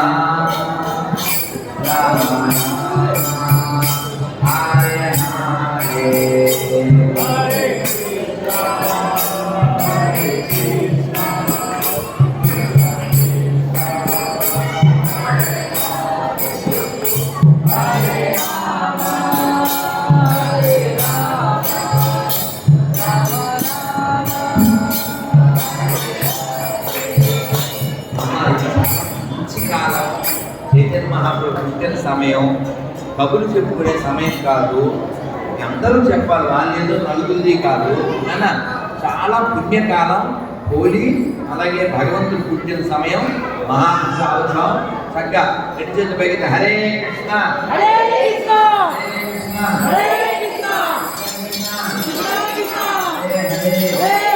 아. సమయం కబులు చెప్పుకునే సమయం కాదు. అందరూ చెప్పాలి వాళ్ళేదో నలుగురిది కాదు. అన్న చాలా పుణ్యకాలం హోలీ అలాగే భగవంతుడు పుట్టిన సమయం మహాభావసం చక్కగా ఎడ్జెట్ పైకి హరే కృష్ణ. హరే కృష్ణ. హరే కృష్ణ. హరే కృష్ణ. హరే. హరే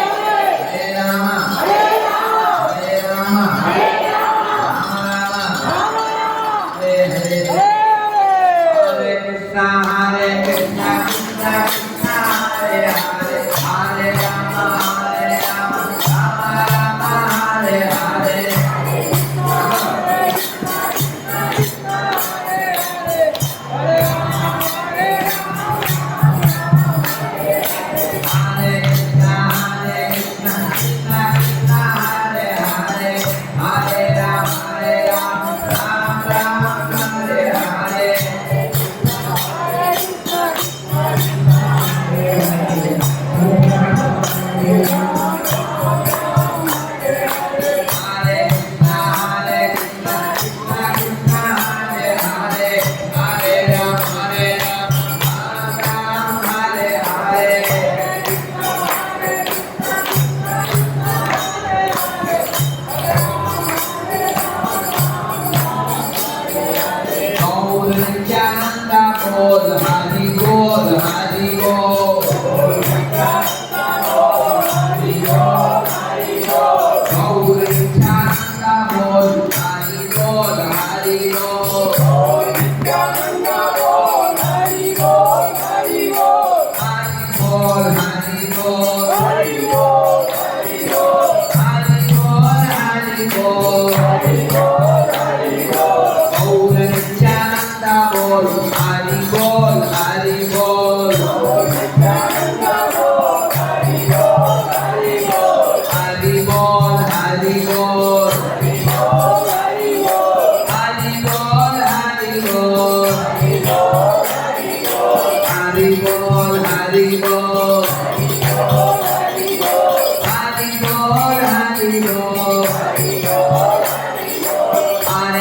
แด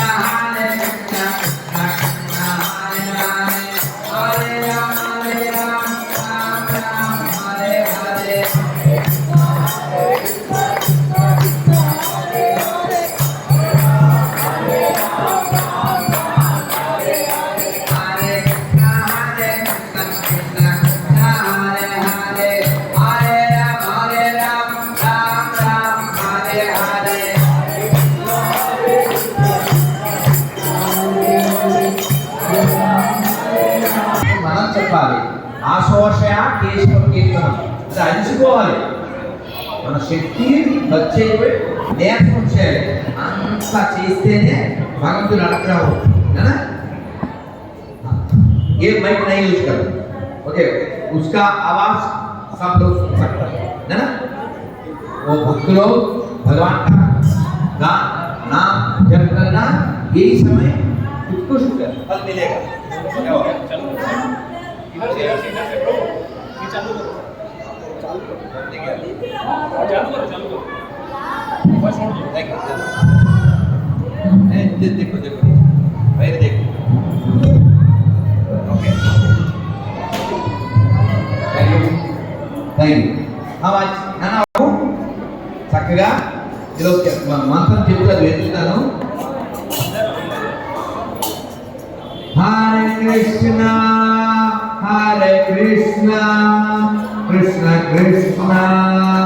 ง నేర్చుకోవాలి మన శక్తి వచ్చేవి నేర్పం వచ్చేవి అంత చేస్తేనే భగవంతుడు అనుగ్రహం ये माइक नहीं यूज़ कर ओके उसका आवाज़ सब लोग सुन सकते हैं, है ना? वो भक्त लोग, भगवान का गान नाम जप करना, यही समय खुद को शुक्र फल मिलेगा। देखो देखो पहले देखो ओके థ్యాంక్ యూ నాన్న చక్కగా ఏదో మంత్రం చెప్తే అది వెతుకుతాను Hare Krishna, Hare Krishna, Krishna Krishna.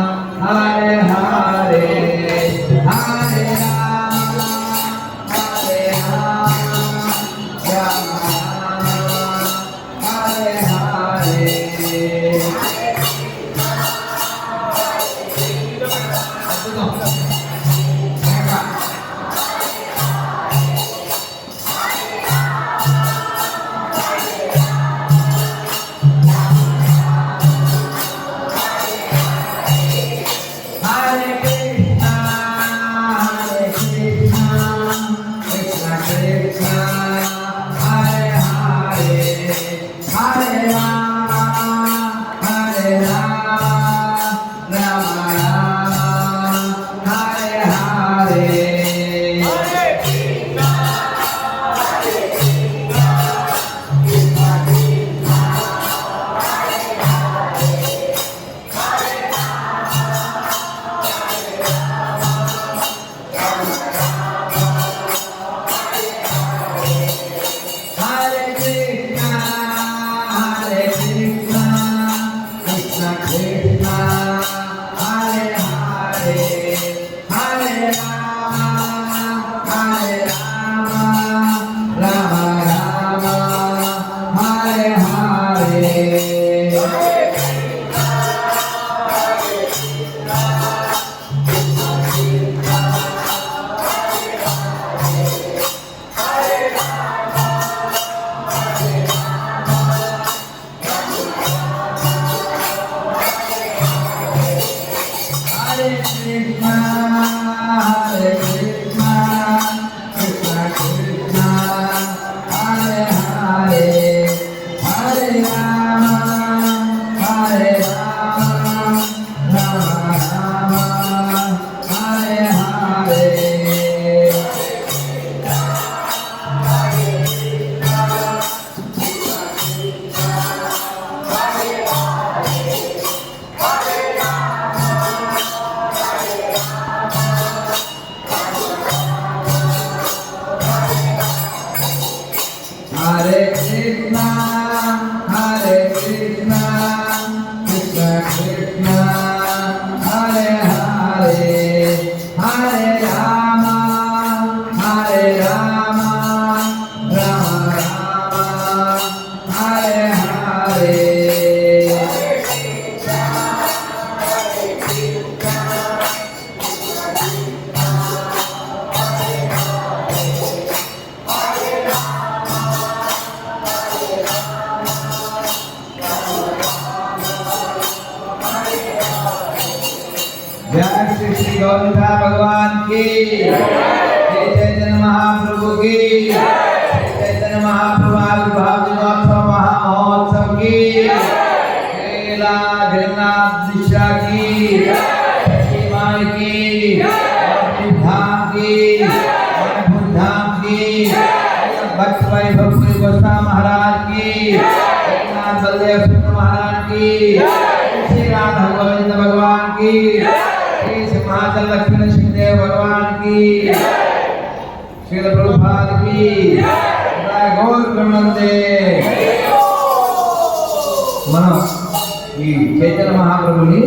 गौरव भगवान की। जय चैतन्य महाप्रभु की। శ్రీల ప్రభుపాదికి గౌరవందే మనం ఈ చైతన్య మహాప్రభుని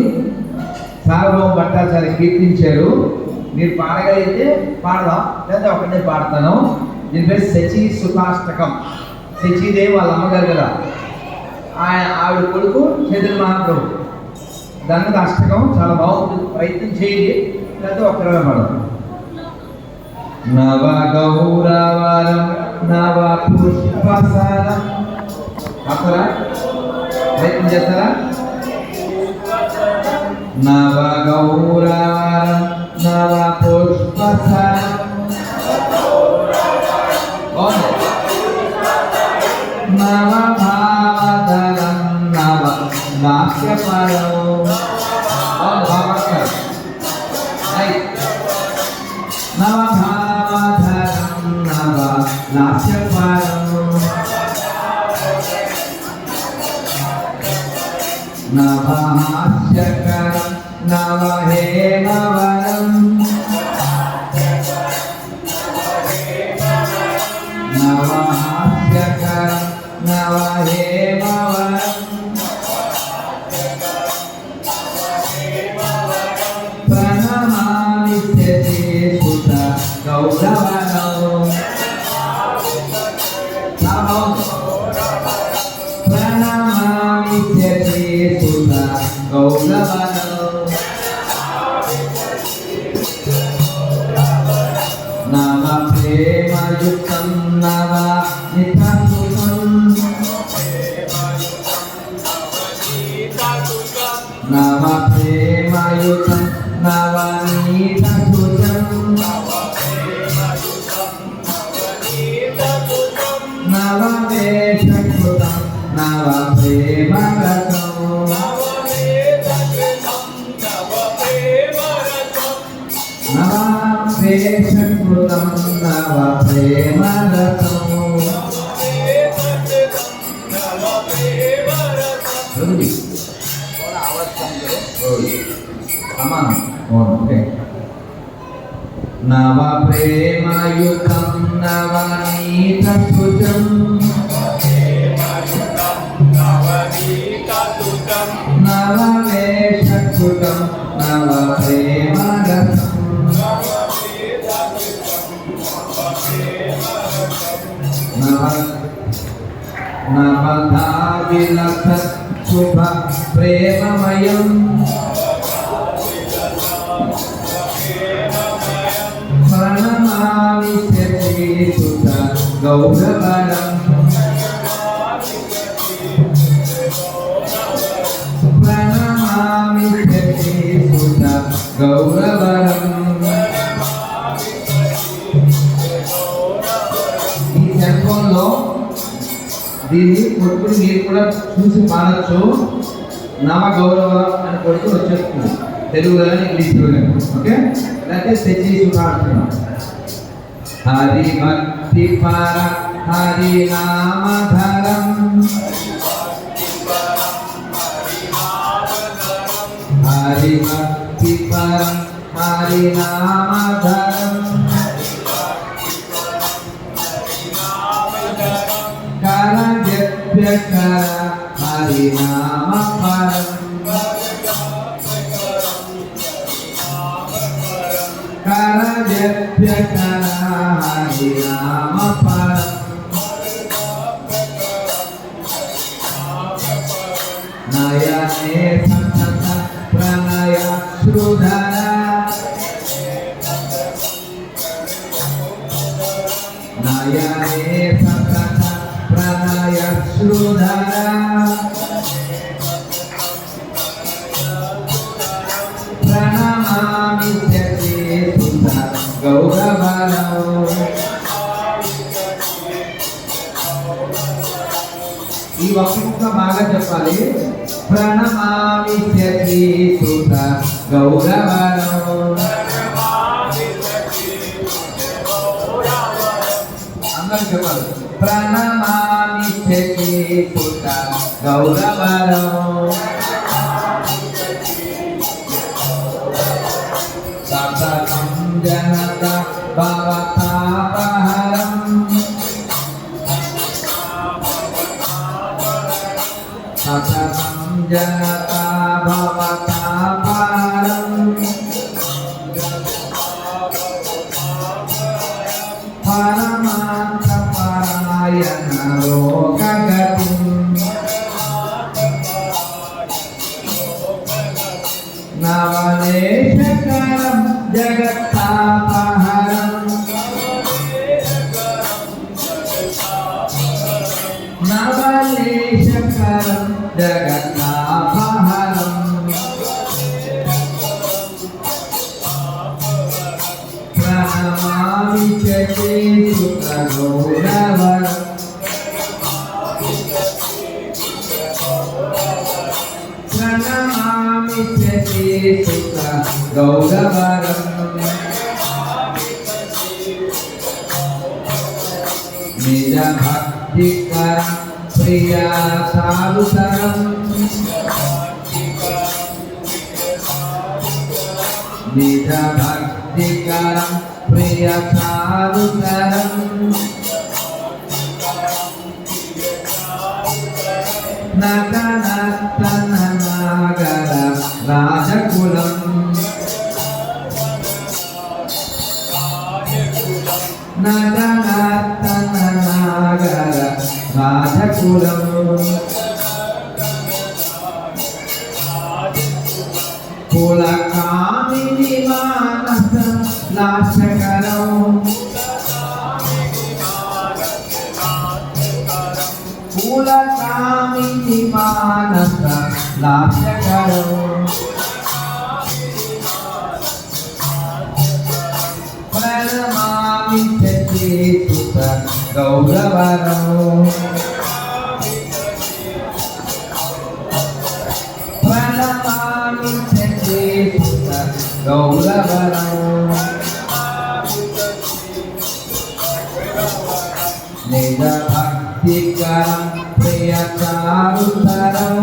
సార్వభౌమ భట్టాచారి కీర్తించారు. మీరు పాడగలిగితే పాడదాం. లేదా ఒకటే పాడతాను. దీని పేరు శచి సుఖాష్టకం శచిదేవి వాళ్ళ అమ్మగారు కదా. ఆయన ఆవిడ కొడుకు చైతన్య మహాప్రభు. దాని అష్టకం చాలా బాగుంటుంది. ప్రయత్నం చేయండి. లేదా ఒకరిగా పడదాం. నవగౌరవరం నవ పుష్పసరం అక్కడ? ప్రయత్నం చేస్తారా? నవగౌరవరం నవ పుష్పసరం la usaba నవవేషకృతం నవ ప్రేమరసం ఉంది సమానం నవ నవదా శుభ ప్రేమమయం ప్రణమామి శరీసుత గౌరవరం దీన్ని మీరు కూడా చూసి మానచ్చు నవ గౌరవ అని కొడుకు వచ్చేస్తుంది. తెలుగులో కానీ ఇంగ్లీష్లో కానీ. ఓకే? లేకపోతే తెచ్చి పాడుతున్నాం హరి భక్తి పర హరి నామధరం హరి భక్తి పరం హరి నామధరం ఈ ఒక్క ముక్క బాగా చెప్పాలి. ప్రణమామి జగేసుత గౌరవరో. అందరూ చెప్పాలి. ప్రణమామి జగేసుత గౌరవరో. जनता भवता परम् परमार्थपरायणलोकगता నిజ భక్తికరం ప్రియ సాధుతరం నిజ భక్తికరం ప్రియ సాధుతరం నటనగర రాజకులం నటన సాగర రాధకులం కుల కామిని మానస నాశకరం కుల కామిని మానస నాశకరం గౌరవరం. ప్రణమామి చంద్రే సుత గౌరవరం. నిజ భక్తికరం ప్రియచారుతరం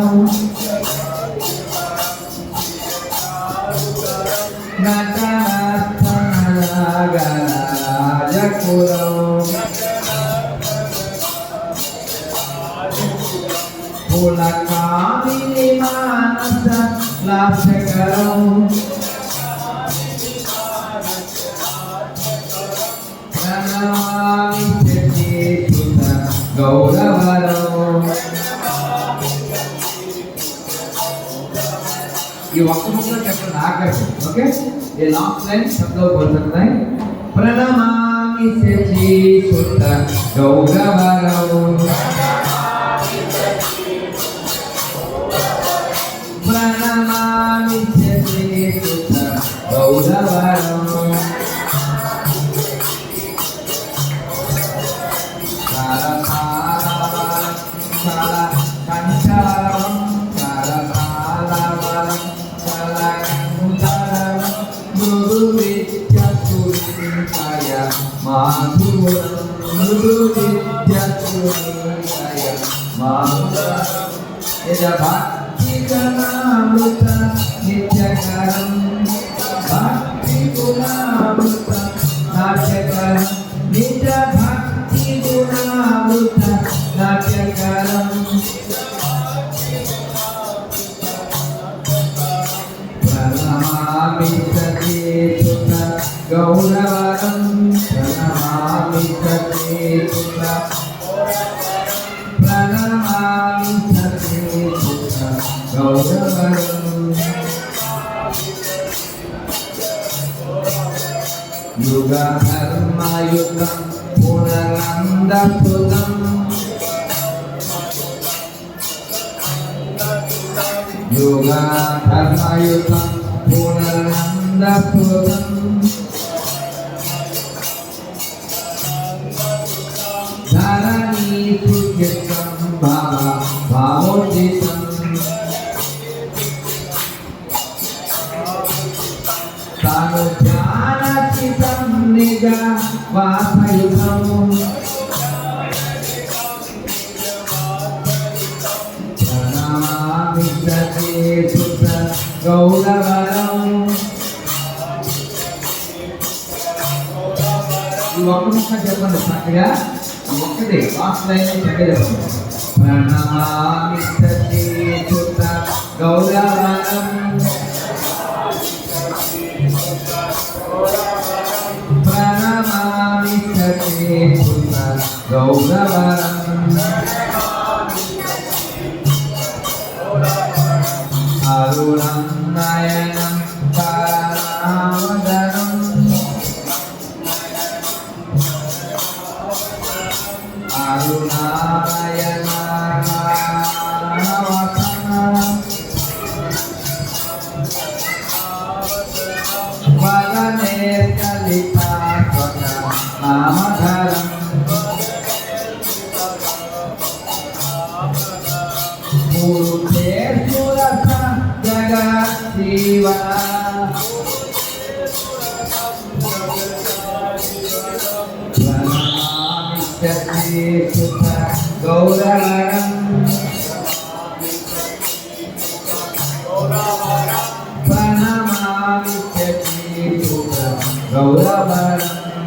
నటనస్తనగరాజకురం ఈ లాస్ట్ లైన్ శబ్దం పడుతున్నాయి ప్రణమామి శచీసుత గౌరవరం ప్రణమామి గౌరవరం ప్రణమామి సచేతుత ప్రణమామి సచేతుత గౌరవరం యుగ ధర్మయుగం పునరందసుతం యుగ ధర్మయుగం పునరందసుతం నిజ వాసయుధం. ప్రణమామి సచేతుత గౌరవరం. ఈ ఒక్క ముక్క చెప్పండి చక్కగా ఈ లాస్ట్ లైన్ చక్కగా చెప్పండి గౌరవరం. గౌరవరం